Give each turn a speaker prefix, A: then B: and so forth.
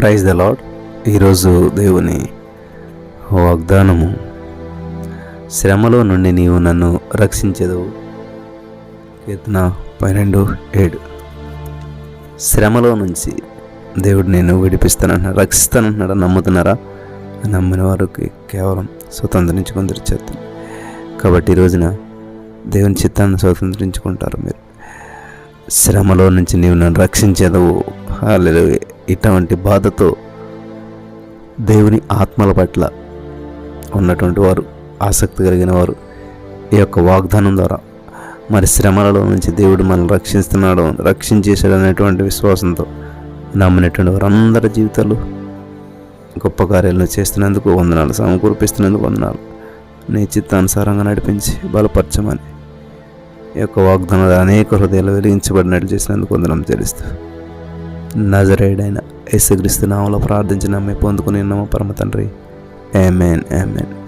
A: Praise the lord ఈరోజు దేవుని వాగ్దానము శ్రమలో నుండి నీవు నన్ను రక్షించదు కీర్తన పన్నెండు ఏడు. శ్రమలో నుంచి దేవుడు నేను విడిపిస్తానంటున్నాడు రక్షిస్తానంటున్నాడు నమ్ముతున్నారా? నమ్మిన వారికి కేవలం స్వతంత్రించుకొని చేత. కాబట్టి ఈ రోజున దేవుని చిత్తాన్ని స్వతంత్రించుకుంటారు మీరు. శ్రమలో నుంచి నీవు నన్ను రక్షించేదవు. హల్లెలూయా. ఇటువంటి బాధతో దేవుని ఆత్మల పట్ల ఉన్నటువంటి వారు ఆసక్తి కలిగిన వారు ఈ యొక్క వాగ్దానం ద్వారా మరి శ్రమలలో నుంచి దేవుడు మనల్ని రక్షిస్తున్నాడు రక్షించేశాడు అనేటువంటి విశ్వాసంతో నమ్మినటువంటి వారందరి జీవితాలు గొప్ప కార్యాలను చేస్తున్నందుకు వందనాలు సమకూర్పిస్తున్నందుకు వందనాలు. నీ చిత్తానుసారంగా నడిపించి బలపరచమని ఈ యొక్క వాగ్దానాలు అనేక హృదయాలు వెలిగించబడినట్లు చేసినందుకు వందనం చెల్లిస్తూ నజరేడైన యేసుక్రీస్తు నామలో ప్రార్థించిన మీ పొందుకుని నమ్మ పరమ తండ్రి. Amen amen